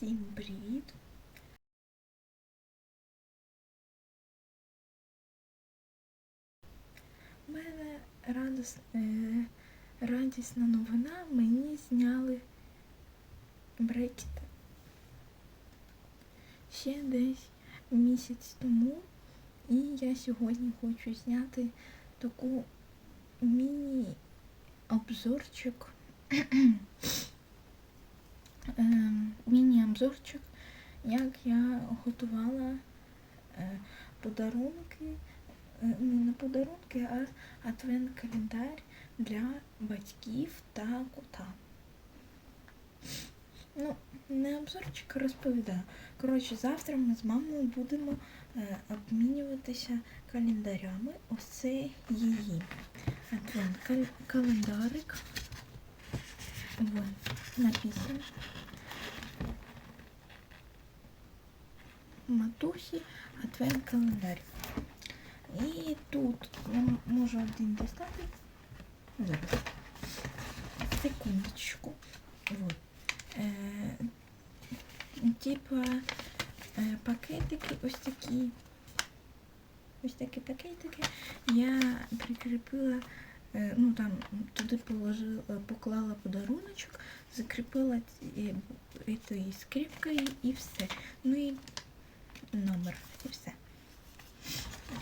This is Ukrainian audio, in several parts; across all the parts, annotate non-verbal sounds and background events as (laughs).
Всім привіт! У мене радос, е, радісна новина, мені зняли брекети. Ще десь місяць тому. І я сьогодні хочу зняти таку міні-обзорчик. (clears throat) (clears throat) Ем, Міні-обзорчик, як я готувала е, подарунки, е, не подарунки, а адвент-календар для батьків та кота. Ну, не обзорчик, а розповідаю. Коротше, завтра ми з мамою будемо е, обмінюватися календарями. Ось це її Вот, написано. Матусі адвент календар. І тут я можу один достати. Зараз. Секундочку. Вот. Е, типа е, пакетики ось такі. Ось такі пакетики. Я прикріпила, ну там туди положила, поклала подаруночок, закріпила ці- е, цією скріпкою і все. Ну і номер, і все.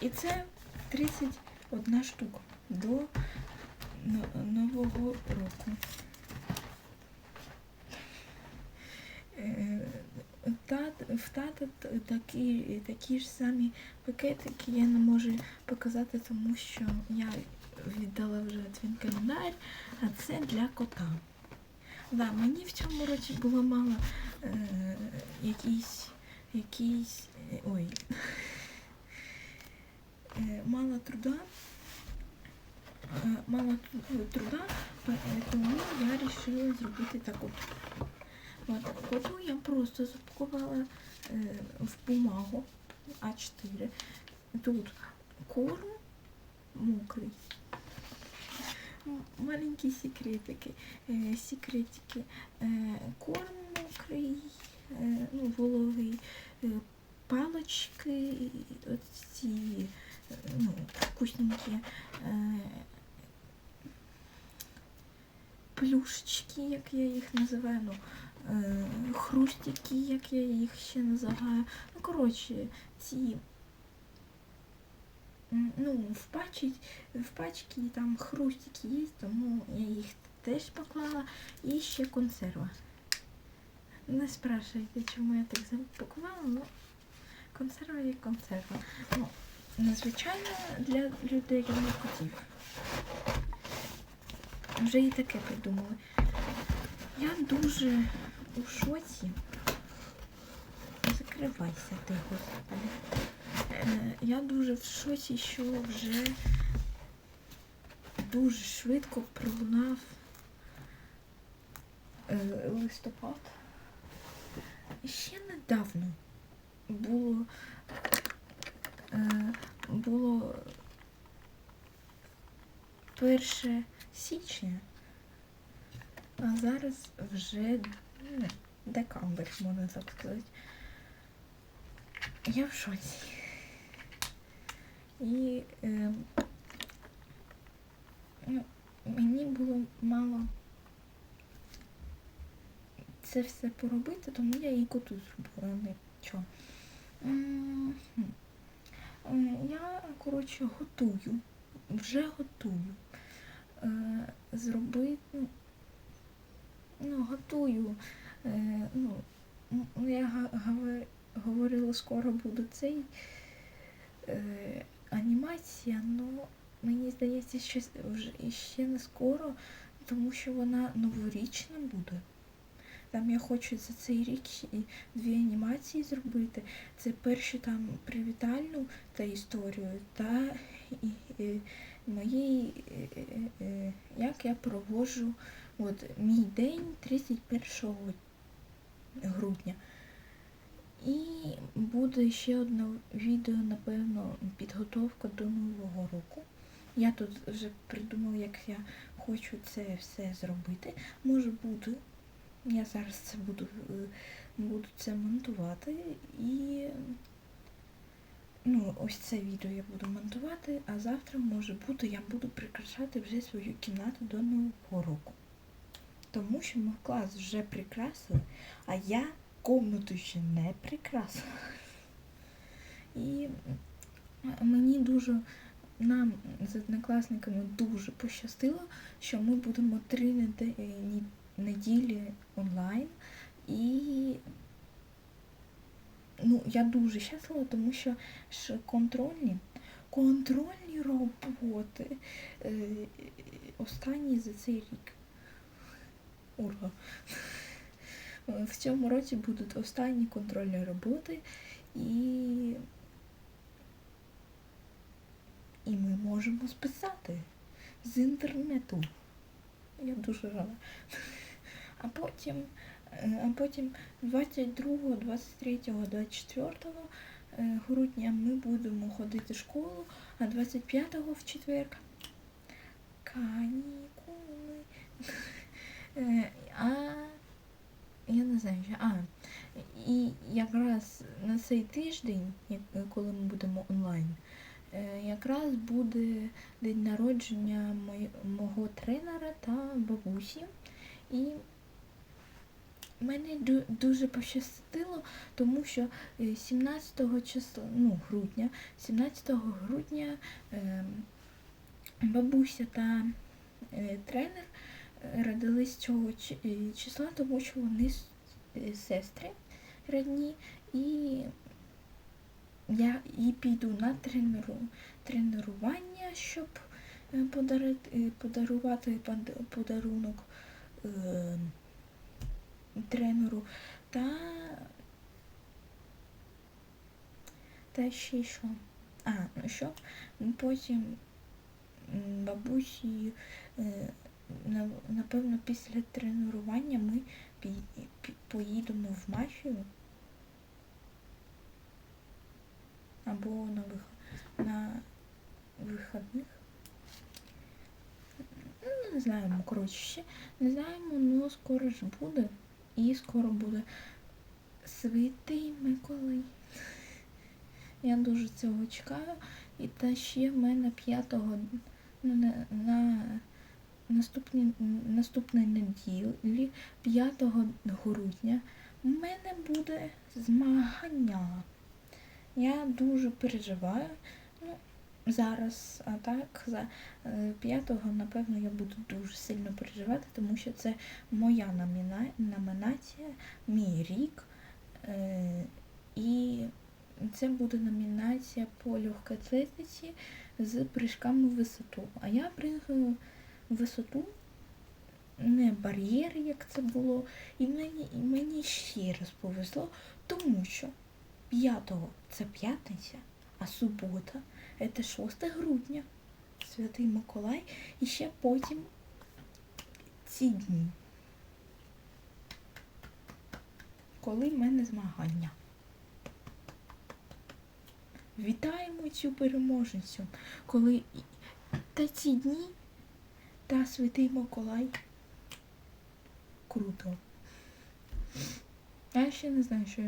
І це 31 штука до Нового року. Е, в тата такі, такі ж самі пакетики я не можу показати, тому що я віддала вже твін календар, а це для кота. Да, мені в цьому році було мало е, якісь, якісь, е, ой, (laughs) е, мало труда, е, мало труда, е, тому я вирішила зробити так от. От, коту я просто запакувала е, в бумагу А4. Тут корм мокрий. М- Маленькі секретики. Е, секретики. Е, корм мокрий, е, ну, вологий, палочки, ці ну, вкусненькі. Плюшечки, як я їх називаю. Ну, хрустики, як я їх ще називаю. Ну, коротше, ці. Ну, в пачці, в пачці там хрустики є, тому я їх теж поклала. І ще консерва. Не спрашивайте, чому я так запакувала, ну консерва є консерва. Ну, надзвичайно для людей для котів. Вже і таке придумали. Я дуже у шоці. Закривайся ти, господи. Я дуже в шоці, що вже дуже швидко пролунав е, листопад. Ще недавно було е, було 1 січня. А зараз вже декабрь, можна так сказати. Я в шоці. І е, ну, мені було мало це все поробити, тому я і коту зробила нічого. Я, коротше, готую, вже готую. Е, Зробити, ну, ну, готую. Е, ну, ну, я говорила, скоро буде цей е, анімація, але мені здається, що вже ще не скоро, тому що вона новорічна буде. Там я хочу за цей рік і дві анімації зробити. Це першу там привітальну та історію, та і, і, е, е, е, як я проводжу от, мій день 31 грудня. І буде ще одне відео, напевно, підготовка до Нового року. Я тут вже придумала, як я хочу це все зробити. Може буде. Я зараз це буду е, буду це монтувати і ну, ось це відео я буду монтувати, а завтра може бути я буду прикрашати вже свою кімнату до нового року. Тому що ми клас вже прикрасили, а я комнату ще не прикрасила. І мені дуже, нам з однокласниками дуже пощастило, що ми будемо три неділі онлайн. І ну, я дуже щаслива, тому що ж контрольні, контрольні роботи е, останні за цей рік. Ура! В цьому році будуть останні контрольні роботи і, і ми можемо списати з інтернету. Я дуже рада. А потім, е, а потім 22, 23, 24 е, грудня ми будемо ходити в школу, а 25 в четвер канікули. Е, А я не знаю, що. А, і якраз на цей тиждень, коли ми будемо онлайн, е, якраз буде день народження мого тренера та бабусі. І мене дуже пощастило, тому що е, 17 числа, ну, грудня, 17 грудня е, бабуся та е, тренер е, родились цього е, числа, тому що вони е, сестри родні, і я і піду на тренеру, тренування, щоб е, подарити, подарувати подарунок е, тренеру та та ще що. А, ну що? Потім бабусі, е, напевно, після тренування ми поїдемо в мафію або на вих... на вихідних. Ну, не знаємо, коротше, ще не знаємо, але скоро ж буде. І скоро буде Святий Миколай. Я дуже цього чекаю. І та ще в мене 5 ну, на, на наступні, наступної неділі, 5 грудня, в мене буде змагання. Я дуже переживаю. Ну, зараз, а так, за е, 5-го, напевно, я буду дуже сильно переживати, тому що це моя номіна... номінація, мій рік. Е, і це буде номінація по легкоатлетиці з прыжками в висоту. А я пригаю висоту, не бар'єр, як це було. І мені, і мені ще раз повезло, тому що 5-го це п'ятниця, а субота це 6 грудня. Святий Миколай. І ще потім ці дні. Коли в мене змагання. Вітаємо цю переможницю, коли та ці дні та Святий Миколай. Круто. Я ще не знаю, що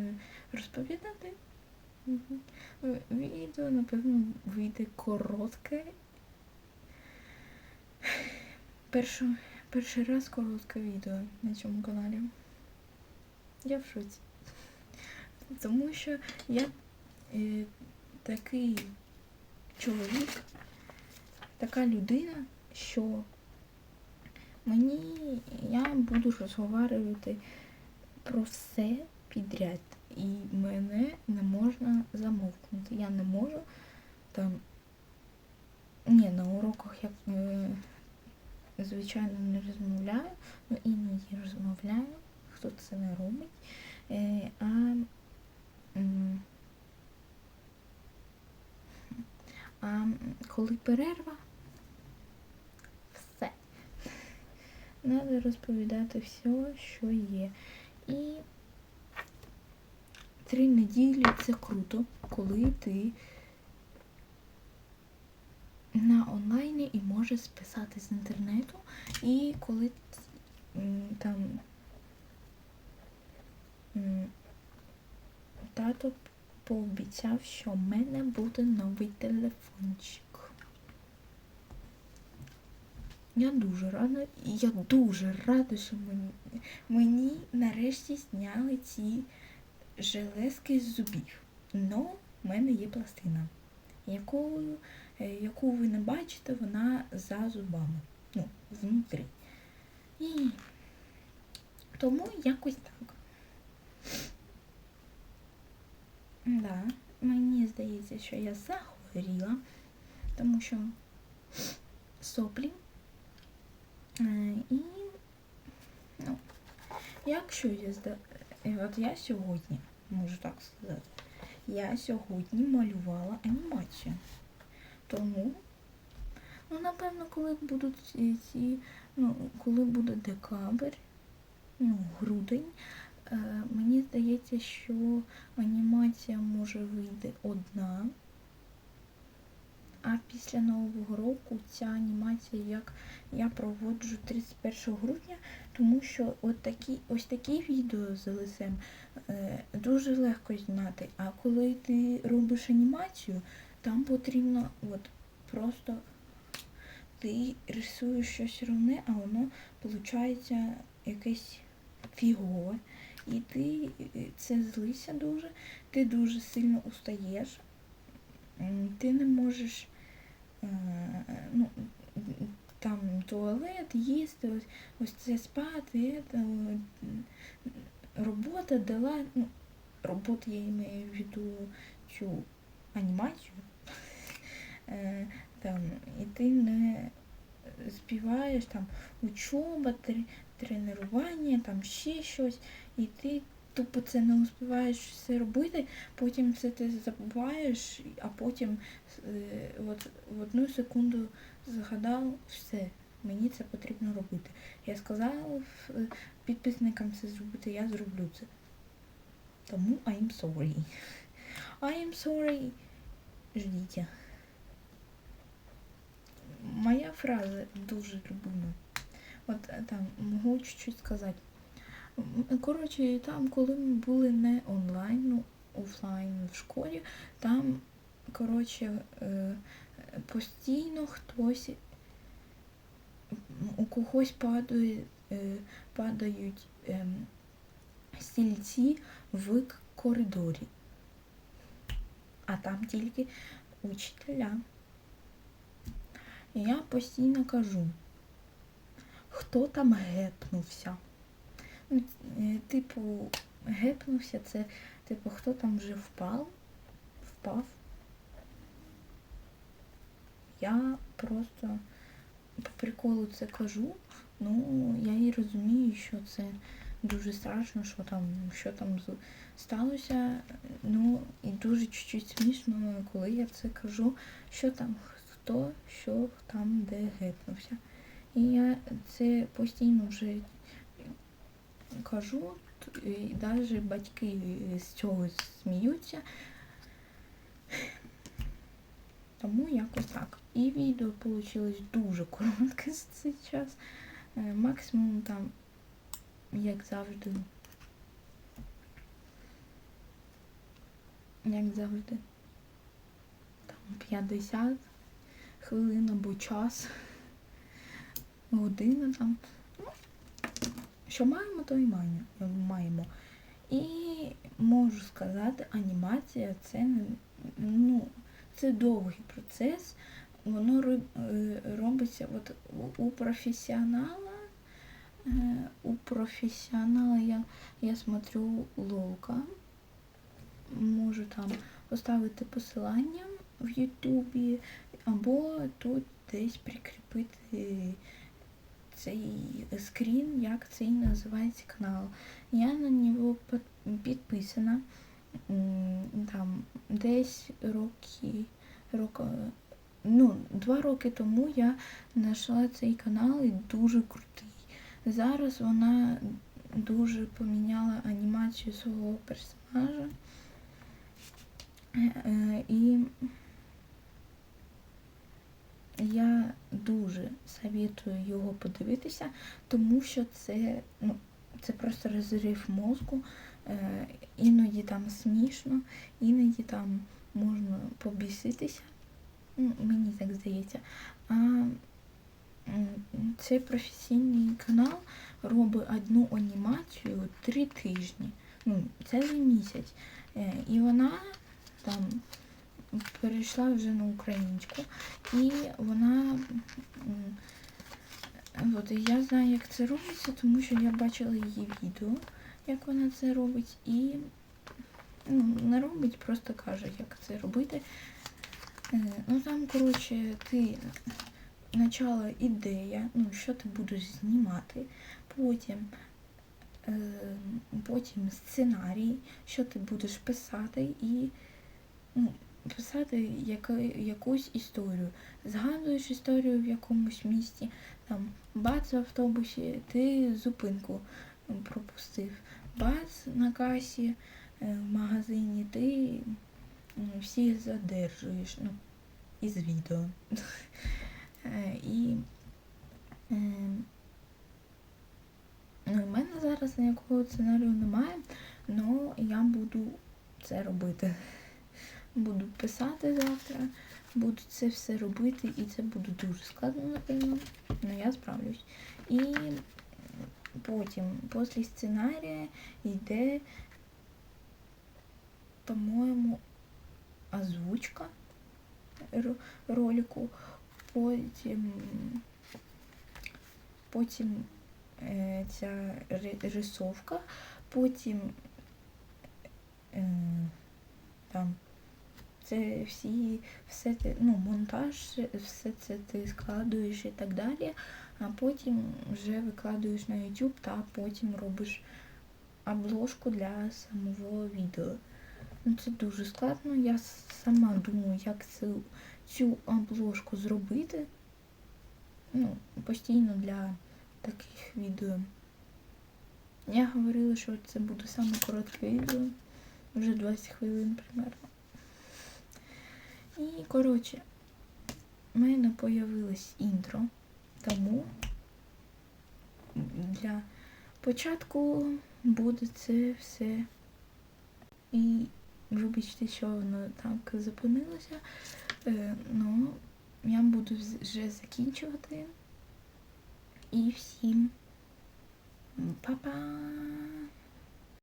розповідати. Відео, напевно, вийде коротке. Першу, перший раз коротке відео на цьому каналі. Я в шоці. Тому що я е, такий чоловік, така людина, що мені я буду розговорювати про все підряд. І мене не можна замовкнути. Я не можу там. Ні, на уроках я е, звичайно не розмовляю, ну іноді розмовляю, хто це не робить. Е, а а коли перерва, все. Треба розповідати все, що є. І три неділі це круто, коли ти на онлайні і можеш списати з інтернету, і коли там тато пообіцяв, що в мене буде новий телефончик. Я дуже рада, і я дуже рада, що мені, мені нарешті зняли ці железки з зубів. Но в мене є пластина, яку, е, яку ви не бачите, вона за зубами. Ну, внутрі. І тому якось так. Да, мені здається, що я захворіла, тому що соплі. Е, І ну, якщо я е, От я сьогодні, можу так сказати, я сьогодні малювала анімацію. Тому, ну, напевно, коли будуть ці ну, коли буде декабрь, ну, грудень, е, мені здається, що анімація може вийти одна. А після Нового року ця анімація, як я проводжу 31 грудня, тому що от такі, ось такі відео з ЛСМ е, дуже легко знімати. А коли ти робиш анімацію, там потрібно от просто ти рисуєш щось ровне, а воно виходить якесь фігове. І ти е, це злися дуже, ти дуже сильно устаєш, ти не можеш ну, там туалет, їсти, ось, ось це спати, е, робота дала, ну, робота я маю в виду цю анімацію. Е, там, і ти не співаєш там учоба, тр- тренування, там ще щось, і ти тупо це не успіваєш все робити, потім це ти забуваєш, а потім е, от, в одну секунду згадав все. Мені це потрібно робити. Я сказав е, підписникам це зробити, я зроблю це. Тому I'm sorry. I'm sorry. Ждіть. Моя фраза дуже любима. От е, там можу чуть-чуть сказати. Коротше, там, коли ми були не онлайн, ну, офлайн в школі, там, коротше, е, постійно хтось у когось падає, е, падають ем, стільці в коридорі. А там тільки учителя. Я постійно кажу, хто там гепнувся. Е, типу, гепнувся, це, типу, хто там вже впав, впав. Я просто по приколу це кажу, ну я і розумію, що це дуже страшно, що там, що там сталося. Ну і дуже чуть-чуть смішно, коли я це кажу, що там хто, що там де гепнувся. І я це постійно вже кажу, і навіть батьки з цього сміються. Тому якось так. І відео вийшло дуже коротке за цей час. Е, Максимум там, як завжди. Як завжди. Там 50 хвилин або час. Година там. Що маємо, то і маємо. маємо. І можу сказати, анімація це ну, це довгий процес. Воно е, робиться от у- у професіонала. е, У професіонала я, я смотрю Лолка. Можу там поставити посилання в Ютубі, або тут десь прикріпити цей скрін, як цей називається канал. Я на нього підписана. Там десь роки, роки, ну, два роки тому я знайшла цей канал і дуже крутий. Зараз вона дуже поміняла анімацію свого персонажа. Е, е, І я дуже советую його подивитися, тому що це, ну, це просто розрив мозку. Е, іноді там смішно, іноді там можна побіситися. Ну, мені так здається. А цей професійний канал робить одну анімацію три тижні. Ну, цілий місяць. Е, І вона там перейшла вже на українську. І вона. От, я знаю, як це робиться, тому що я бачила її відео, як вона це робить, і ну, не робить, просто каже, як це робити. Е, Ну там, коротше, ти спочатку ідея, ну, що ти будеш знімати, потім, е, потім сценарій, що ти будеш писати і ну, писати якусь історію. Згадуєш історію в якомусь місті, там бац в автобусі, ти зупинку пропустив. Бац на касі е, в магазині, ти всіх задержуєш. Ну, із відео. (laughs) Е, І е, ну, в мене зараз ніякого сценарію немає, але я буду це робити. Буду писати завтра, буду це все робити, і це буде дуже складно, напевно, але я справлюсь. І потім, після сценарія, йде, по-моєму, озвучка ролику, потім, потім е, ця рисовка, потім е, там це всі, все те, ну, монтаж, все це ти складуєш і так далі, а потім вже викладуєш на YouTube та потім робиш обложку для самого відео. Ну, це дуже складно. Я сама думаю, як цю, цю обложку зробити. Ну, постійно для таких відео. Я говорила, що це буде саме коротке відео. Вже 20 хвилин примерно. І, коротше, в мене появилось інтро, тому для початку буде це все. І вибачте, що воно так зупинилося. Е, ну, я буду вже закінчувати. І всім па-па!